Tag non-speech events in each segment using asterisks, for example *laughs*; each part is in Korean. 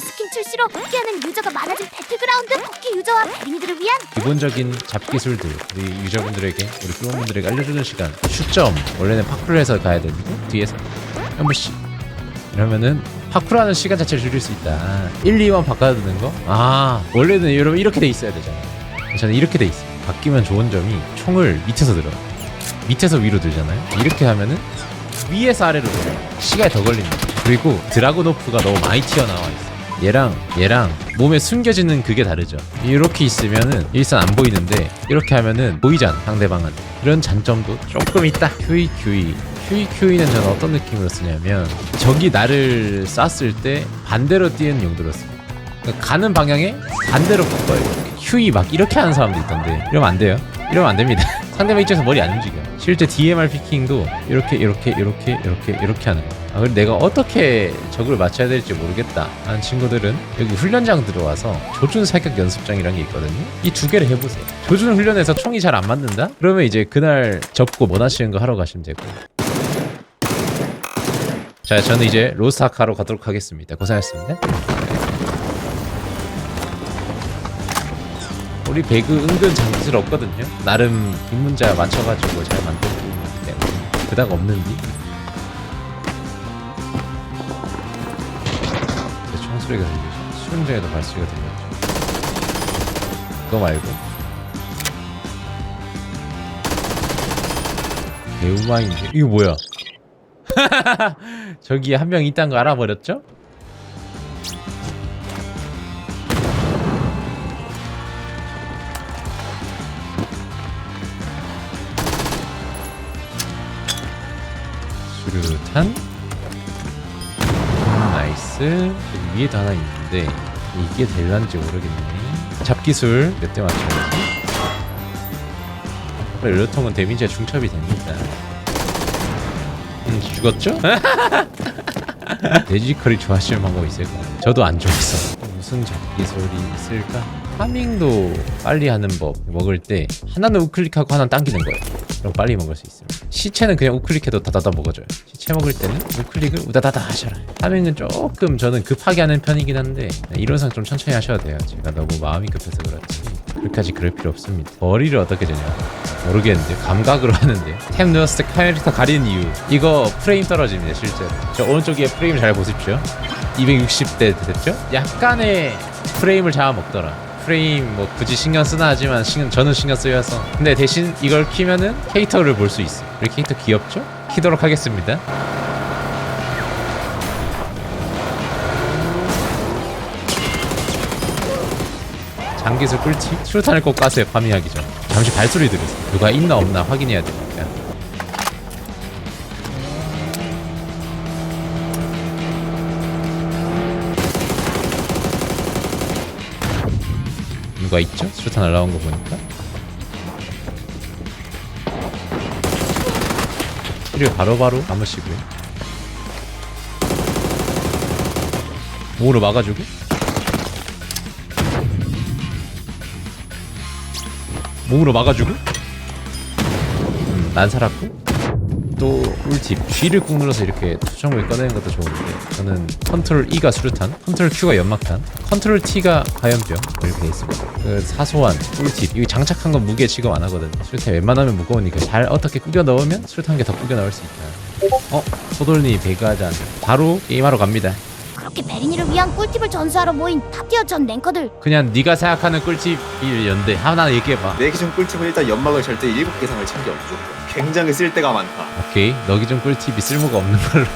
스킨 출시로 복귀하는 유저가 많아진 배틀그라운드 복귀 유저와 베린이들을 위한 기본적인 잡기술들 우리 유저분들에게 우리 플로우분들에게 알려주는 시간 슈점 원래는 파쿠르를 해서 가야 되는데 뒤에서. 한 번씩. 이러면은 파쿠르하는 시간 자체를 줄일 수 있다. 1, 2만 바꿔두는 거? 아 원래는 여러분 이렇게 돼 있어야 되잖아요. 저는 이렇게 돼 있어요. 바뀌면 좋은 점이 총을 밑에서 들어요. 밑에서 위로 들잖아요. 이렇게 하면은 위에서 아래로 시간이 더 걸립니다. 그리고 드라고노프가 너무 많이 튀어나와 있어요 얘랑 얘랑 몸에 숨겨지는 그게 다르죠. 이렇게 있으면은 일선 안 보이는데 이렇게 하면은 보이잖아 상대방한테 이런 장점도 조금 있다. QE QE QE QE는 저는 어떤 느낌으로 쓰냐면 적이 나를 쐈을 때 반대로 뛰는 용도로 씁니다. 그러니까 가는 방향에 반대로 바꿔요. 휴이 막 이렇게 하는 사람도 있던데 이러면 안 돼요. 이러면 안 됩니다. *laughs* 상대방 입장에서 머리 안 움직여 실제 DMR 피킹도 이렇게 이렇게 이렇게 이렇게 이렇게 하는 거야 아, 그리고 내가 어떻게 적을 맞춰야 될지 모르겠다 하는 친구들은 여기 훈련장 들어와서 조준 사격 연습장이라는 게 있거든요 이 두 개를 해보세요 조준 훈련에서 총이 잘 안 맞는다? 그러면 이제 그날 접고 원하시는 거 하러 가시면 되고 자 저는 이제 로스타카로 가도록 하겠습니다 고생하셨습니다 우리 배그 은근 장질 없거든요. 나름 입문자 맞춰가지고 잘 만들고 있기 때문에 그닥 없는디. 제 총소리가 들리죠. 수영장에도 발소리가 들렸죠. 그거 말고 배우마인드 이거 뭐야? *laughs* 저기 한 명 있다는 거 알아버렸죠? 수류탄 음, 나이스 위에도 하나 있는데 이게 될란지 모르겠네 잡기술 몇 대 맞춰야지 연료통은 데미지가 중첩이 됩니다 음, 죽었죠? 돼지커리 좋아하시는 방법이 있을 까요? 저도 안 좋아해서 무슨 잡기술이 있을까? 파밍도 빨리 하는 법 먹을 때 하나는 우클릭하고 하나는 당기는 거예요 그럼 빨리 먹을 수 있습니다. 시체는 그냥 우클릭해도 다다다 먹어줘요. 시체 먹을 때는 우클릭을 우다다다 하셔라. 파밍은 조금 저는 급하게 하는 편이긴 한데 이론상 좀 천천히 하셔도 돼요. 제가 너무 마음이 급해서 그렇지 그렇게까지 그럴 필요 없습니다. 머리를 어떻게 되냐. 모르겠는데 감각으로 *laughs* 하는데. 탭 누웠을 때 캐릭터 가리는 이유. 이거 프레임 떨어집니다 실제로. 저 오른쪽에 프레임 잘 보십시오. 260대 됐죠? 약간의 프레임을 잡아먹더라 프레임 뭐 굳이 신경 쓰나 하지만 신경, 저는 신경 쓰여서. 근데 대신 이걸 키면은 캐릭터를 볼 수 있어 우리 캐릭터 귀엽죠? 키도록 하겠습니다. 장기술 꿀팁? 수류탄을 꼭 까세요. 파밍하기 전 잠시 발소리 들으세요. 누가 있나 없나 확인해야 되니까 누가 있죠? 수류탄 날라온 거 보니까. 키를 바로바로 감으시고요. 몸으로 막아주고. 몸으로 막아주고. 음, 난 살았고 또 꿀팁 G를 꾹 눌러서 이렇게 투정을 꺼내는 것도 좋은데 저는 컨트롤 E가 수류탄 컨트롤 Q가 연막탄 컨트롤 T가 화염병 이렇게 돼 있습니다 그 사소한 꿀팁 이거 장착한 건 무게 지금 안 하거든. 수류탄 웬만하면 무거우니까 잘 어떻게 꾸겨 넣으면 수류탄 게 더 꾸겨 넣을 수 있다. 어? 소돌니 배그하자 바로 게임하러 갑니다 그렇게 베린이를 위한 꿀팁을 전수하러 모인 탑티어 전 랭커들. 그냥 네가 생각하는 꿀팁이 연대. 하나 얘기해봐. 내 기준 꿀팁은 일단 연막을 절대 7개 이상을 챙겨. 무조건 굉장히 쓸데가 많다. 오케이. 너기 좀 꿀팁이 쓸모가 없는 걸로.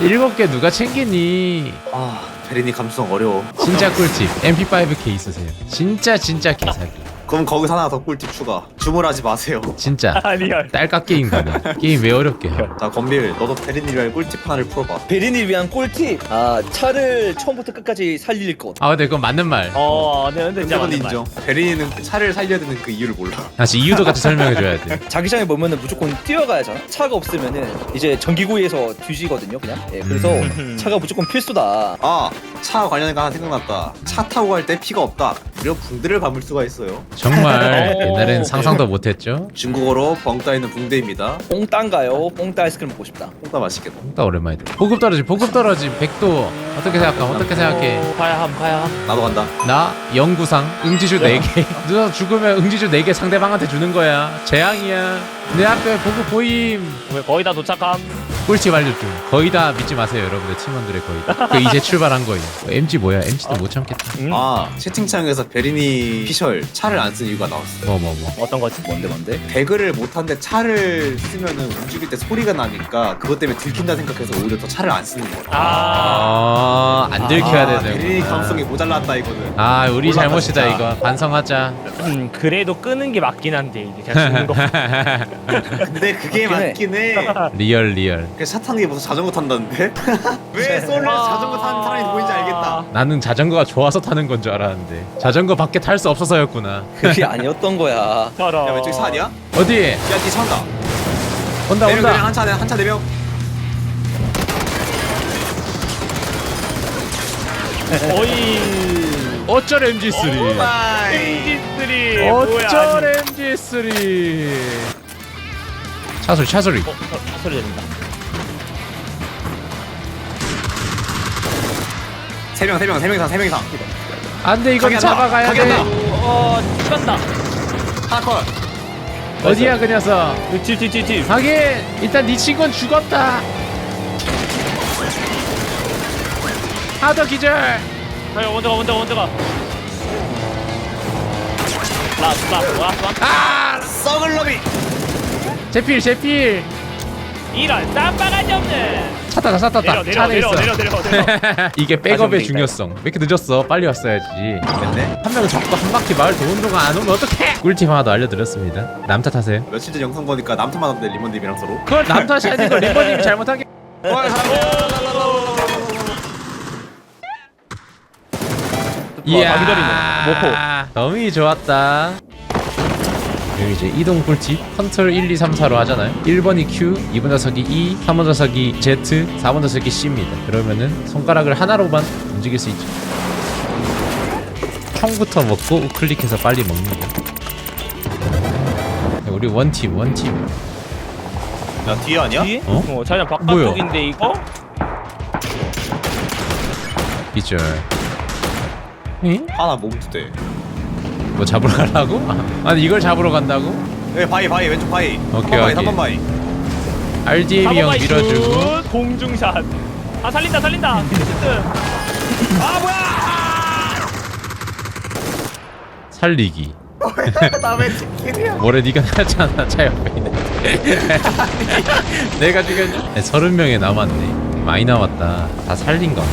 *laughs* 일곱 개 누가 챙기니? 아 베린이 감수성 어려워. 진짜 꿀팁. MP5K 있으세요. 진짜 진짜 개사기 그럼 거기서 하나 더 꿀팁 추가. 주문하지 마세요. 진짜. *laughs* 리얼 딸깍 게임 가네 게임 왜 어렵게 해? 자 건빌 너도 베린이 위한 꿀팁 하나를 풀어봐. 베린을 위한 꿀팁? 아 차를 처음부터 끝까지 살릴 것. 아 근데 그건 맞는 말. 어, 네, 근데 진짜 근데 맞는 말. 인정. 베린이는 차를 살려야 되는 그 이유를 몰라. 다시 이유도 같이 설명해 줘야 돼. *laughs* 자기장에 보면은 무조건 뛰어가야 잖아 차가 없으면은 이제 전기구이에서 뒤지거든요 그냥. 예, 그래서 음. 차가 무조건 필수다. 아차 관련된 거 하나 생각났다. 차 타고 갈 때 피가 없다. 무려 붕대를 감을 수가 있어요. 정말 *laughs* 오. 옛날엔 상상도 못했죠. 중국어로 벙 따이는 붕대입니다. 뽕따인가요? 뽕따 아이스크림 먹고 싶다. 뽕따 맛있겠다. 딱 오랜만이다. 보급 떨어지, 보급 떨어지. 백도 어떻게 생각함? 어떻게 생각해? 오, 가야 함 가야 함 나도 간다. 나 영구상 응지주 4개 *laughs* 누가 죽으면 응지주 4개 상대방한테 주는 거야 재앙이야 내 앞에 보고 보임 왜 거의 다 도착함 꿀팁 알려줌 거의 다 믿지 마세요 여러분들 팀원들의 거의 다 그 이제 출발한 거예요 어, MG 뭐야 MG도 못 참겠다 음? 아 채팅창에서 베리니 피셜 차를 안 쓴 이유가 나왔어. 뭐 뭐 뭐 어떤 거지? 뭔데 뭔데? 배그를 못하는데 차를 쓰면은 움직일 때 소리가 나니까 그것 때문에 들킨다 생각해서 오히려 더 차를 안 쓰는 거야. 아, 아 안 들켜야 아, 베리니 되는 감성이 모자랐다 이거는. 아 우리 몰랐다, 잘못이다 진짜. 이거 반성하자 음, 그래도 끄는 게 맞긴 한데 이게 그냥 죽는 거 *laughs* 근데 그게. 맞긴 해. 리얼 리얼 그 차타는 게 무슨 자전거 탄다는데? *laughs* 왜 솔로에서 자전거 타는 사람이 누구인지 알겠다. 나는 자전거가 좋아서 타는 건 줄 알았는데 자전거 밖에 탈 수 없어서였구나 그게 아니었던 거야. 야 왼쪽에 차 아니야? 어디 야, 뒤 차온다. 온다 네명 온다 한차 한차 네 명. 어이 어쩔 MG3 마이. MG3 어쩔 MG3 차소리 차소리 어, 저, 저 소리 들린다 세 명, 세 명, 세명 이상, 세명 이상. 안돼 가게 한다. 잡아 가야 가게 돼 한다. 어 찍었다. 하나 컷. 어디야 그 녀석? 뒷뒷뒷뒷 하긴 일단 네 친구는 죽었다. 하더 기절. 가요 먼저 가 먼저 가 먼저 가. 라스 라스 라스 아! 썩을 놈이. 제필 제필 이런 쌈바가지 없는. 차 탔다 내려 내려 차 안에 내려 있어. 내려 내려 내려. *laughs* 이게 백업의 중요성. 왜 이렇게 늦었어? 빨리 왔어야지. 됐네. 한 명은 적고 한 바퀴 마을 도는 동안 안 오면 어떡해? 꿀팁 하나 더 알려드렸습니다. 남탓 하세요. 며칠 전 영상 보니까 남편만 왔는데 리몬님이랑 서로. 그걸 남탓이 아니고 *laughs* 리버님이 잘못하게. 이야. 마기다리네. 너무 좋았다 여기 이제 이동 꿀팁 컨트롤 1, 2, 3, 4로 하잖아요 1번이 Q, 2번 좌석이 E, 3번 좌석이 Z, 4번 좌석이 C입니다 그러면은 손가락을 하나로만 움직일 수 있죠 총부터 먹고 우클릭해서 빨리 먹는다 우리 원팀 원팀 야 뒤에 아니야? 뒤에? 어? 어 뭐야? 바깥쪽인데 이거? 기절 응? 하나 몸두 대. 뭐 잡으러 가려고? 아니 이걸 잡으러 간다고? 예, 바위 바위 왼쪽 바위. 오케이, 3번 바위, 오케이. 3번 바위. RDM이 형 밀어주고 슛, 공중샷 아 살린다 살린다 아 뭐야? 살리기 나왜 치킨이야? *laughs* 뭐래 네가 나잖아 차 옆에 있는 *laughs* 내가 지금 서른 명에 남았네 많이 남았다. 다 살린 건가?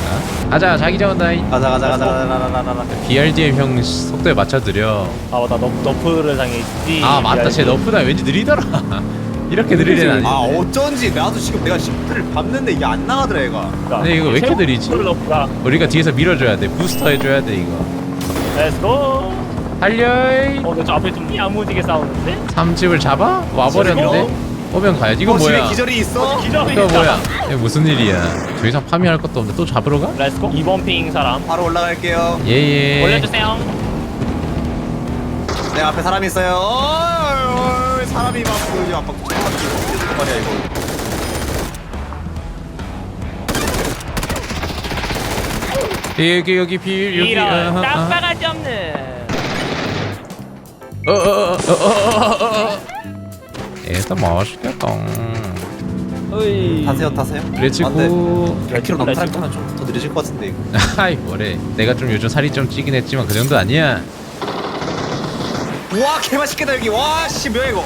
가자 자기 전다이 가자 가자 가자 가자 가자 가자 가자. BRDM 형 속도에 맞춰드려. 아 맞다. 너, 너프를 당했지. 아 맞다. 쟤 너프다. 왠지 느리더라. *laughs* 이렇게 느릴 애는 아 아닌데. 어쩐지 나도 지금 내가 시프트를 밟는데 이게 안 나가더라 얘가. 근데 이거 왜 이렇게 느리지? 우리가 뒤에서 밀어줘야 돼. 부스터 해줘야 돼 이거. 렛츠고 달려이. 어저 앞에 좀 야무지게 싸우는데? 삼집을 잡아? 와버렸는데? 오면 가야지. 이건 어, 집에 뭐야? 기절이 있어? 기점이 이거 뭐야? 이거 무슨 일이야? 더 이상 파밍할 것도 없는데 또 잡으러 가? 렛츠고 2번 핑 사람. 바로 올라갈게요. 예예. 올려주세요. 내 앞에 사람이 있어요. 어이, 어이, 사람이 막 보이지 아빠 이거 말이야 이거. 여기 여기 빌 여기. 이런 쌈바가지 없는. 어어어어어어어 에 다 맛있겠다 어이 타세요 타세요. 그래치고 100km 넘는 타면 좀 더 느려질 것 같은데 이거. *laughs* 아이 뭐래 내가 좀 요즘 살이 좀 찌긴 했지만 그 정도 아니야 와 개맛있겠다 여기. 와씨 뭐야 이거.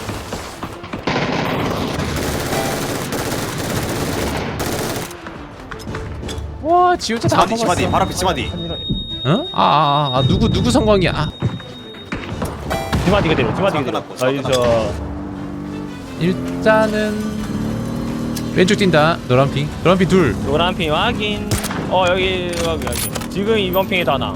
와 지효자 다 지마디 지마디 먹었어 바로 앞에 지마디. 어? 아아아 아, 아, 누구 누구 성광이야 아 주마디 그대로 주마디 차 그대로 끝났고, 저 일단은 왼쪽 뛴다. 노란핑. 노란핑 둘. 노란 핑 확인. 어 여기 여기 여기. 지금 2번 핑이 다나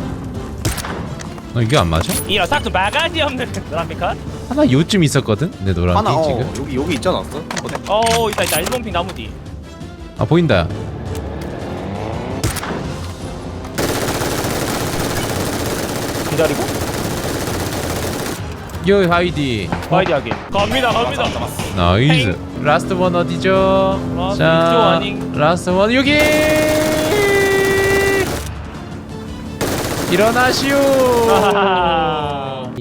어, 이게 안 맞아? 이런 싹도 바가지 없는 *laughs* 노란 핑 컷? 하나 요쯤 있었거든? 내 노란핑 하나 어, 지금. 여기 여기 있지 않았어? 한 번에? 어 있다 있다. 1번 핑 나무 뒤. 아 보인다. 기다리고 요 하이디. 파이디 하기. 갑니다 갑니다. 나이스. 라스트 원 어디죠? 라스트 자 이쪽 아닌- 라스트 원 여기! 일어나시오.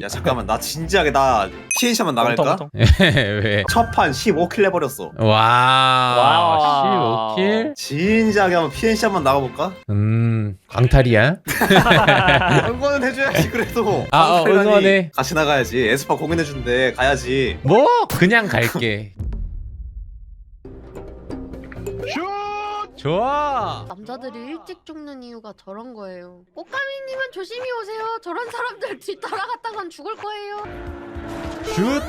야 잠깐만 나 진지하게 나 PN샷만 나갈까? 텅텅. *laughs* 왜? 첫판 15킬 해버렸어 와, 와. 15킬? 진지하게 한번 PN샷만 나가볼까? 음, 광탈이야? *laughs* 응원은 해줘야지 그래도 아, 어. 응원해. 같이 나가야지 에스파 공연해준대 가야지 뭐? 그냥 갈게. 좋아. 남자들이 일찍 죽는 이유가 저런 거예요. 꽃가미님은 조심히 오세요. 저런 사람들 뒤 따라갔다간 죽을 거예요. 슛.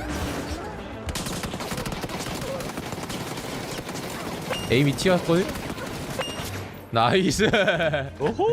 에임이 튀었거든. 나이스. 오호